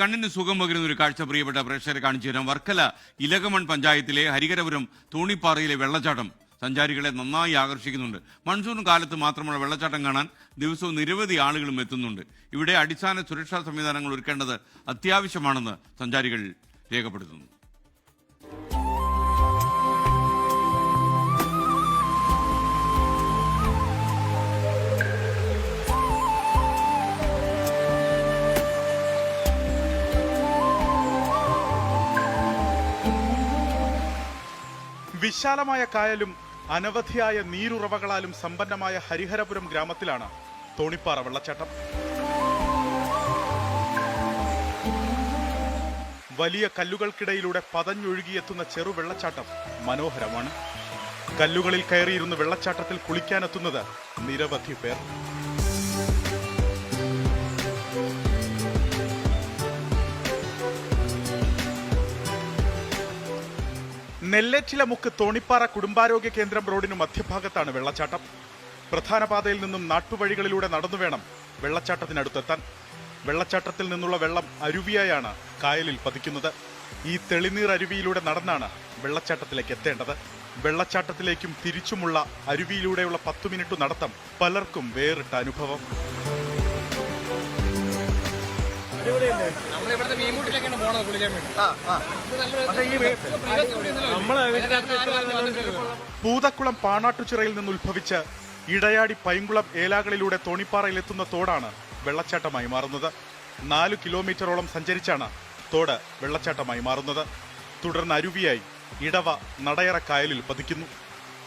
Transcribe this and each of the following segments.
കണ്ണിന് സുഖം പകരുന്ന ഒരു കാഴ്ച പ്രിയപ്പെട്ട പ്രേക്ഷകരെ കാണിച്ചു തരാം. വർക്കല ഇലകമൺ പഞ്ചായത്തിലെ ഹരികരപുരം തോണിപ്പാറയിലെ വെള്ളച്ചാട്ടം സഞ്ചാരികളെ നന്നായി ആകർഷിക്കുന്നുണ്ട്. മൺസൂൺ കാലത്ത് മാത്രമുള്ള വെള്ളച്ചാട്ടം കാണാൻ ദിവസവും നിരവധി ആളുകളും എത്തുന്നുണ്ട്. ഇവിടെ അടിസ്ഥാന സുരക്ഷാ സംവിധാനങ്ങൾ ഒരുക്കേണ്ടത് അത്യാവശ്യമാണെന്ന് സഞ്ചാരികൾ രേഖപ്പെടുത്തുന്നു. വിശാലമായ കായലും അനവധിയായ നീരുറവകളാലും സമ്പന്നമായ ഹരിഹരപുരം ഗ്രാമത്തിലാണ് തോണിപ്പാറ വെള്ളച്ചാട്ടം. വലിയ കല്ലുകൾക്കിടയിലൂടെ പതഞ്ഞൊഴുകിയെത്തുന്ന ചെറു വെള്ളച്ചാട്ടം മനോഹരമാണ്. കല്ലുകളിൽ കയറിയിരുന്ന് വെള്ളച്ചാട്ടത്തിൽ കുളിക്കാനെത്തുന്നത് നിരവധി പേർ. നെല്ലേറ്റിലമുക്ക് തോണിപ്പാറ കുടുംബാരോഗ്യ കേന്ദ്രം റോഡിന് മധ്യഭാഗത്താണ് വെള്ളച്ചാട്ടം. പ്രധാന പാതയിൽ നിന്നും നാട്ടുവഴികളിലൂടെ നടന്നു വേണം വെള്ളച്ചാട്ടത്തിനടുത്തെത്താൻ. വെള്ളച്ചാട്ടത്തിൽ നിന്നുള്ള വെള്ളം അരുവിയായാണ് കായലിൽ പതിക്കുന്നത്. ഈ തെളിനീർ അരുവിയിലൂടെ നടന്നാണ് വെള്ളച്ചാട്ടത്തിലേക്ക് എത്തേണ്ടത്. വെള്ളച്ചാട്ടത്തിലേക്കും തിരിച്ചുമുള്ള അരുവിയിലൂടെയുള്ള പത്തു മിനിറ്റ് നടത്തം പലർക്കും വേറിട്ട അനുഭവം. നമ്മളിവിടുത്തെ മീൻമുട്ടിലേക്കാണ് പോണത് കുളിക്കാൻ വേണ്ടി. പൂതക്കുളം പാണാട്ടുചിറയിൽ നിന്ന് ഉത്ഭവിച്ച് ഇടയാടി പൈങ്കുളം ഏലാകളിലൂടെ തോണിപ്പാറയിലെത്തുന്ന തോടാണ് വെള്ളച്ചാട്ടമായി മാറുന്നത്. നാലു കിലോമീറ്ററോളം സഞ്ചരിച്ചാണ് തോട് വെള്ളച്ചാട്ടമായി മാറുന്നത്. തുടർന്ന് അരുവിയായി ഇടവ നടയറ കായലിൽ പതിക്കുന്നു.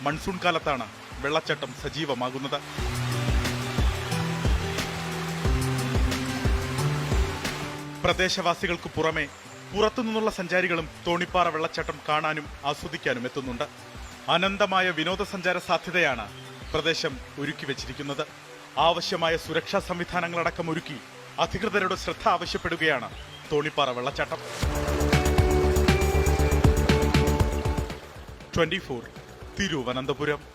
മൺസൂൺ കാലത്താണ് വെള്ളച്ചാട്ടം സജീവമാകുന്നത്. പ്രദേശവാസികൾക്ക് പുറമെ പുറത്തുനിന്നുള്ള സഞ്ചാരികളും തോണിപ്പാറ വെള്ളച്ചാട്ടം കാണാനും ആസ്വദിക്കാനും എത്തുന്നുണ്ട്. അനന്തമായ വിനോദസഞ്ചാര സാധ്യതയാണ് പ്രദേശം ഒരുക്കി വെച്ചിരിക്കുന്നത്. ആവശ്യമായ സുരക്ഷാ സംവിധാനങ്ങളടക്കം ഒരുക്കി അധികൃതരുടെ ശ്രദ്ധ ആവശ്യപ്പെടുകയാണ് തോണിപ്പാറ വെള്ളച്ചാട്ടം. Twenty four Thiruvananthapuram.